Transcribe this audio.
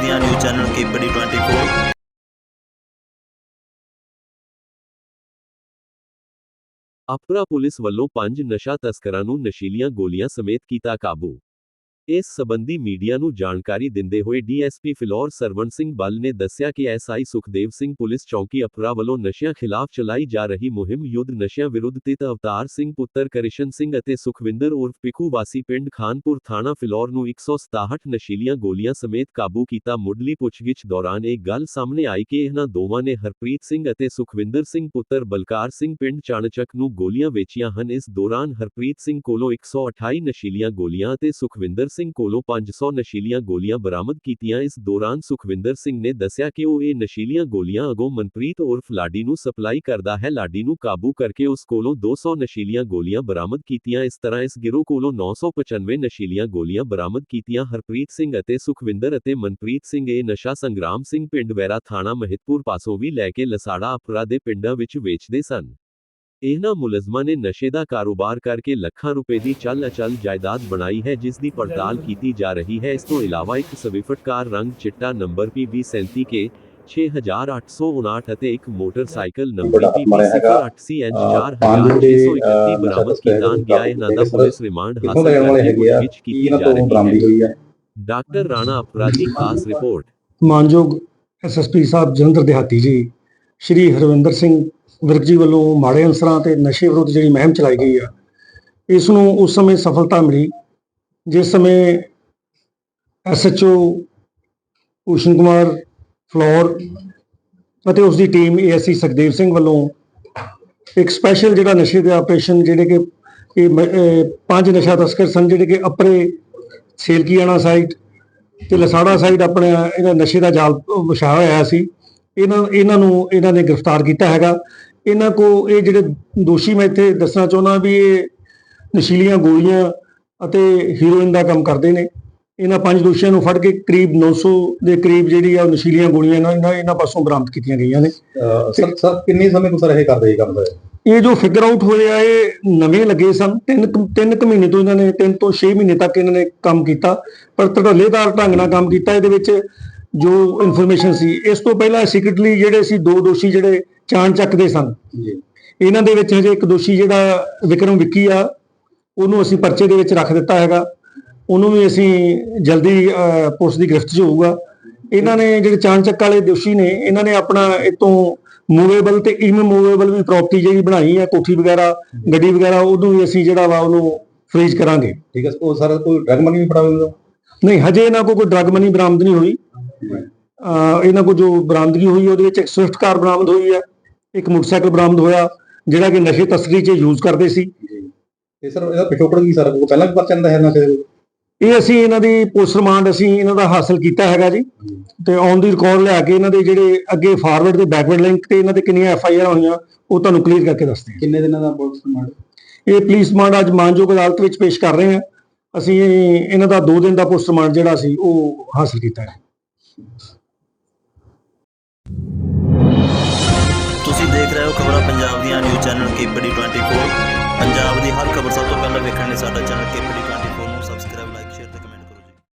ਪੰਜਾਬ ਦੀਆਂ news channel KPD 24 ਆਪਰਾ police ਵੱਲੋਂ ਪੰਜ ਨਸ਼ਾ ਤਸਕਰਾਂ ਨੂੰ ਨਸ਼ੀਲੀਆਂ ਗੋਲੀਆਂ ਸਮੇਤ ਕੀਤਾ ਕਾਬੂ ਇਸ ਸਬੰਧੀ ਮੀਡੀਆ ਨੂੰ ਜਾਣਕਾਰੀ ਦਿੰਦੇ ਹੋਏ ਡੀਐਸਪੀ ਫਿਲੌਰ ਸਰਵਣ ਸਿੰਘ ਬੱਲ ਨੇ ਦੱਸਿਆ ਕਿ ਐਸਆਈ ਸੁਖਦੇਵ ਸਿੰਘ ਪੁਲਿਸ ਚੌਂਕੀ ਅਪਰਾ ਵੱਲੋਂ ਨਸ਼ਿਆਂ ਖਿਲਾਫ ਚਲਾਈ ਜਾ ਰਹੀ ਮੁਹਿੰਮ ਯੁੱਧ ਨਸ਼ਿਆਂ ਵਿਰੁੱਧ ਤਿਤ ਅਵਤਾਰ ਸਿੰਘ, ਪੁੱਤਰ ਕ੍ਰਿਸ਼ਨ ਸਿੰਘ ਅਤੇ ਸੁਖਵਿੰਦਰ ਉਰਫ ਪਿੱਕੂ ਵਾਸੀ ਪਿੰਡ ਖਾਨਪੁਰ ਥਾਣਾ ਫਿਲੌਰ ਨੂੰ 167 ਨਸ਼ੀਲੀਆਂ ਗੋਲੀਆਂ ਸਮੇਤ ਕਾਬੂ ਕੀਤਾ ਮੁੱਢਲੀ ਪੁੱਛਗਿੱਛ ਦੌਰਾਨ ਇਹ ਗੱਲ ਸਾਹਮਣੇ ਆਈ ਕਿ ਇਹਨਾਂ ਦੋਵਾਂ ਨੇ ਹਰਪ੍ਰੀਤ ਸਿੰਘ ਅਤੇ ਸੁਖਵਿੰਦਰ ਸਿੰਘ, ਪੁੱਤਰ ਬਲਕਾਰ ਸਿੰਘ ਪਿੰਡ ਚਾਣਚੱਕ ਨੂੰ ਗੋਲੀਆਂ ਵੇਚੀਆਂ ਹਨ। ਇਸ ਦੌਰਾਨ ਹਰਪ੍ਰੀਤ ਸਿੰਘ ਕੋਲੋਂ 128 ਨਸ਼ੀਲੀਆਂ ਗੋਲੀਆਂ ਅਤੇ ਸੁਖਵਿੰਦਰ ਸਿੰਘ ਕੋਲੋਂ 500 ਨਸ਼ੀਲੀਆਂ ਗੋਲੀਆਂ ਬਰਾਮਦ ਕੀਤੀਆਂ। ਇਸ ਦੌਰਾਨ ਸੁਖਵਿੰਦਰ ਸਿੰਘ ਨੇ ਦੱਸਿਆ ਕਿ ਉਹ ਇਹ ਨਸ਼ੀਲੀਆਂ ਗੋਲੀਆਂ ਅਗੋਂ ਮਨਪ੍ਰੀਤ ਉਰਫ ਲਾਡੀ ਨੂੰ ਸਪਲਾਈ ਕਰਦਾ ਹੈ। ਲਾਡੀ ਨੂੰ ਕਾਬੂ ਕਰਕੇ ਉਸ ਕੋਲੋਂ 200 ਨਸ਼ੀਲੀਆਂ ਗੋਲੀਆਂ ਬਰਾਮਦ ਕੀਤੀਆਂ। ਇਸ ਤਰ੍ਹਾਂ ਇਸ ਗਿਰੋਹ ਕੋਲੋਂ 995 ਨਸ਼ੀਲੀਆਂ ਗੋਲੀਆਂ ਬਰਾਮਦ ਕੀਤੀਆਂ। ਹਰਪ੍ਰੀਤ ਸਿੰਘ ਅਤੇ ਸੁਖਵਿੰਦਰ ਅਤੇ ਮਨਪ੍ਰੀਤ ਸਿੰਘ ਇਹ ਨਸ਼ਾ ਸੰਗਰਾਮ ਸਿੰਘ ਪਿੰਡ ਵੈਰਾ ਥਾਣਾ ਮਹਿਤਪੁਰ ਪਾਸੋਂ ਵੀ ਲੈ ਕੇ ਲਸਾੜਾ ਅਪਰਾ ਦੇ ਪਿੰਡਾਂ ਵਿੱਚ ਵੇਚਦੇ ਸਨ। ਇਹਨਾਂ ਮੁਲਜ਼ਮਾਂ ਨੇ ਨਸ਼ੇ ਦਾ ਕਾਰੋਬਾਰ ਕਰਕੇ ਲੱਖਾਂ ਰੁਪਏ ਦੀ ਚੱਲ ਅਚਲ ਜਾਇਦਾਦ ਬਣਾਈ ਹੈ ਜਿਸ ਦੀ ਪੜਤਾਲ ਕੀਤੀ ਜਾ ਰਹੀ ਹੈ। ਇਸ ਤੋਂ ਇਲਾਵਾ ਇੱਕ ਸਵਿਫਟ ਕਾਰ ਰੰਗ ਚਿੱਟਾ ਨੰਬਰ PB37 ਕੇ 6859 ਅਤੇ ਇੱਕ ਮੋਟਰਸਾਈਕਲ ਨੰਬਰ ਬੜਾ ਮਾਰਿਆ ਹੈਗਾ। PB08CN ਅਹ ਪੰਜ ਜਿਹੜੇ, 4631 ਅਹ, ਬਰਾਮਦ ਨਸ਼ਾ ਕੀਤਾ ਤਸਕਰ ਗਿਆ। ਇਹਨਾਂ ਦਾ ਸਰ, ਪੁਲਿਸ ਰਿਮਾਂਡ ਕਿੱਥੋਂ ਹਾਸਲ ਦੇ ਰਹਿਣ ਵਾਲੇ ਕਰਕੇ ਹੈਗੇ ਆ? ਪੁੱਛਗਿੱਛ ਕੀ ਕੀਤੀ ਇਹਨਾਂ ਜਾ ਤੋਂ ਬਰਾਮਦੀ ਰਹੀ ਹੈ। ਹੋਈ ਹੈ। ਡਾਕਟਰ ਰਾਣਾ ਅਪਰਾਧੀ ਖਾਸ ਰਿਪੋਰਟ। ਮਾਨਯੋਗ ਐਸਐਸਪੀ ਸਾਹਿਬ ਜਲੰਧਰ ਦਿਹਾਤੀ ਜੀ ਸ਼੍ਰੀ ਹਰਵਿੰਦਰ ਸਿੰਘ ਵਿਰਕ ਜੀ ਵੱਲੋਂ ਮਾੜੇ ਅਨਸਰਾਂ ਤੇ ਨਸ਼ੇ ਵਿਰੁੱਧ ਜਿਹੜੀ ਮੁਹਿੰਮ ਚਲਾਈ ਗਈ ਆ, ਇਸ ਨੂੰ ਉਸ ਸਮੇਂ ਸਫਲਤਾ ਮਿਲੀ, ਜਿਸ ਸਮੇਂ ਐਸਐਚਓ ਭੂਸ਼ਣ ਕੁਮਾਰ ਫਲੋਰ ਅਤੇ ਉਸ ਦੀ ਟੀਮ ਏਐਸਸੀ ਸੁਖਦੇਵ ਸਿੰਘ ਵੱਲੋਂ ਇੱਕ ਸਪੈਸ਼ਲ ਜਿਹੜਾ ਨਸ਼ੇ ਦੇ ਆਪਰੇਸ਼ਨ ਜਿਹੜੇ ਕਿ ਇਹ ਪੰਜ ਨਸ਼ਾ ਤਸਕਰ ਸਨ ਜਿਹੜੇ ਕਿ ਅਪਰੇ ਸੇਲਕੀਆਣਾ ਸਾਈਡ ਤੇ ਲਸਾੜਾ ਸਾਈਡ ਆਪਣੇ ਇਹਦਾ ਨਸ਼ੇ ਦਾ ਜਾਲ ਵਿਛਾਇਆ ਹੋਇਆ ਸੀ, ਇਹਨਾਂ ਇਹਨਾਂ ਨੂੰ, ਇਹਨਾਂ ਨੇ ਗ੍ਰਿਫਤਾਰ ਕੀਤਾ ਹੈਗਾ। ਇਹਨਾਂ ਕੋ ਇਹ ਜਿਹੜੇ ਦੋਸ਼ੀ ਮੈਂ ਇੱਥੇ ਦੱਸਣਾ ਚਾਹੁੰਦਾ ਵੀ ਇਹ ਨਸ਼ੀਲੀਆਂ ਗੋਲੀਆਂ ਅਤੇ ਹੀਰੋਇਨ ਦਾ ਕੰਮ ਕਰਦੇ ਨੇ। ਇਹਨਾਂ ਪੰਜ ਦੋਸ਼ੀਆਂ ਨੂੰ ਫੜ ਕੇ ਕਰੀਬ 900 ਦੇ ਕਰੀਬ ਜਿਹੜੀ ਆ ਨਸ਼ੀਲੀਆਂ ਗੋਲੀਆਂ ਇਹਨਾਂ ਇਹਨਾਂ- ਪਾਸੋਂ ਬਰਾਮਦ ਕੀਤੀਆਂ ਗਈਆਂ ਨੇ। ਸਰ ਸਰ ਕਿੰਨੇ ਸਮੇਂ ਤੋਂ ਸਰ ਇਹ ਕਰਦੇ ਇਹ ਕੰਮ ਦਾ ਇਹ ਜੋ ਫਿਗਰ ਆਊਟ ਹੋਏ ਆ ਇਹ ਨਵੇਂ ਲੱਗੇ ਸਨ। ਤਿੰਨ ਤਿੰਨ ਕੁ ਮਹੀਨੇ ਤੋਂ ਇਹਨਾਂ ਨੇ ਤਿੰਨ ਤੋਂ 6 ਮਹੀਨੇ ਤੱਕ ਇਹਨਾਂ ਨੇ ਕੰਮ ਕੀਤਾ। ਪਰ ਧੜੱਲੇਦਾਰ ਢੰਗ ਨਾਲ ਕੰਮ ਕੀਤਾ। ਇਹਦੇ ਵਿੱਚ ਜੋ ਇਨਫੋਰਮੇਸ਼ਨ ਸੀ ਇਸ ਤੋਂ ਪਹਿਲਾਂ ਸੀਕ੍ਰੀਟਲੀ ਜਿਹੜੇ ਸੀ ਦੋ ਦੋਸ਼ੀ ਜਿਹੜੇ ਚਾਣ ਚੱਕ ਦੇ ਸਨ। ਜੀ। ਇਹਨਾਂ ਦੇ ਵਿੱਚ ਹਜੇ ਇੱਕ ਦੋਸ਼ੀ ਜਿਹੜਾ ਵਿਕਰਮ ਵਿੱਕੀ ਆ ਉਹਨੂੰ ਅਸੀਂ ਪਰਚੇ ਦੇ ਵਿੱਚ ਰੱਖ ਦਿੱਤਾ ਹੈਗਾ। ਉਹਨੂੰ ਵੀ ਅਸੀਂ ਜਲਦੀ ਪੁਲਿਸ ਦੀ ਗ੍ਰਿਫਤ 'ਚ ਹੋਊਗਾ। ਇਹਨਾਂ ਨੇ ਜਿਹੜੇ ਚਾਣਚੱਕ ਵਾਲੇ ਦੋਸ਼ੀ ਨੇ ਇਹਨਾਂ ਨੇ ਆਪਣਾ ਇਤੋਂ ਮੂਵੇਬਲ ਤੇ ਇਨਮੂਵੇਬਲ ਵੀ ਪ੍ਰਾਪਰਟੀ ਜਿਹੜੀ ਬਣਾਈ ਹੈ ਕੋਠੀ ਵਗੈਰਾ ਗੱਡੀ ਵਗੈਰਾ ਉਹਨੂੰ ਵੀ ਅਸੀਂ ਜਿਹੜਾ ਵਾ ਉਹਨੂੰ ਫ੍ਰੀਜ਼ ਕਰਾਂਗੇ। ਠੀਕ ਹੈ ਉਹ ਸਰ ਕੋਈ ਡਰਗ ਮਨੀ ਵੀ ਨਹੀਂ ਹਜੇ ਇਹਨਾਂ ਕੋਲ ਕੋਈ ਡਰਗ ਮਨੀ ਬਰਾਮਦ ਨਹੀਂ ਹੋਈ। ਇਹਨਾਂ ਕੋਲ ਜੋ ਬਰਾਮਦਗੀ ਹੋਈ ਉਹਦੇ ਵਿੱਚ ਇੱਕ ਸਵਿਫਟ ਕਾਰ ਬਰਾਮਦ ਹੋਈ ਹੈ ਇੱਕ ਮੋਟਰਸਾਈਕਲ ਬਰਾਮਦ ਹੋਇਆ ਜਿਹੜਾ ਕਿ ਨਸ਼ੇ ਤਸਕਰੀ 'ਚ ਯੂਜ਼ ਕਰਦੇ ਸੀ। ਤੇ ਸਰ ਇਹਦਾ ਪਿਛੋਕੜ ਕੀ ਸਰ? ਕੋਈ ਪਹਿਲਾਂ ਵੀ ਪਰਚਾ ਹੁੰਦਾ ਹੈ ਨਾ ਕਿਸੇ ਇਹ ਅਸੀਂ ਇਹਨਾਂ ਦੀ ਪੁਲਿਸ ਰਿਮਾਂਡ ਅਸੀਂ ਇਹਨਾਂ ਦਾ ਹਾਸਲ ਕੀਤਾ ਹੈਗਾ ਜੀ। ਤੇ ਔਨ ਦੀ ਰਿਕਾਰਡ ਲਿਆ ਕੇ ਇਹਨਾਂ ਦੇ ਜਿਹੜੇ ਅੱਗੇ ਫਾਰਵਰਡ ਤੇ ਬੈਕਵਰਡ ਲਿੰਕ ਤੇ ਇਹਨਾਂ ਦੇ ਕਿੰਨੀਆਂ ਐਫ ਆਈ ਆਰ ਹੋਈਆਂ ਉਹ ਤੁਹਾਨੂੰ ਕਲੀਅਰ ਕਰਕੇ ਦੱਸਦੇ ਕਿੰਨੇ ਦਿਨਾਂ ਦਾ ਪੁਲਿਸ ਰਿਮਾਂਡ? ਹਾਂ ਇਹ ਪੁਲਿਸ ਰਿਮਾਂਡ ਅੱਜ ਮਾਨਯੋਗ ਅਦਾਲਤ ਵਿੱਚ ਪੇਸ਼ ਕਰ ਰਹੇ ਹਾਂ। ਅਸੀਂ ਇਹਨਾਂ ਦਾ 2 ਦਿਨ ਦਾ ਪੁਲਿਸ ਰਿਮਾਂਡ ਜਿਹੜਾ ਸੀ ਉਹ ਹਾਸਲ ਕੀਤਾ ਹੈ। ਤੁਸੀਂ ਦੇਖ ਰਹੇ ਹੋ ਖਬਰਾਂ ਪੰਜਾਬ ਦੀਆਂ, ਨਿਊਜ਼ ਚੈਨਲ ਕੇਪੀਡੀ 24 ਪੰਜਾਬ ਦੀ ਹਰ ਖਬਰ ਸਭ ਤੋਂ ਪਹਿਲਾਂ ਵੇਖਣ ਲਈ ਸਾਡਾ ਚੈਨਲ ਕੇਪੀਡੀ 24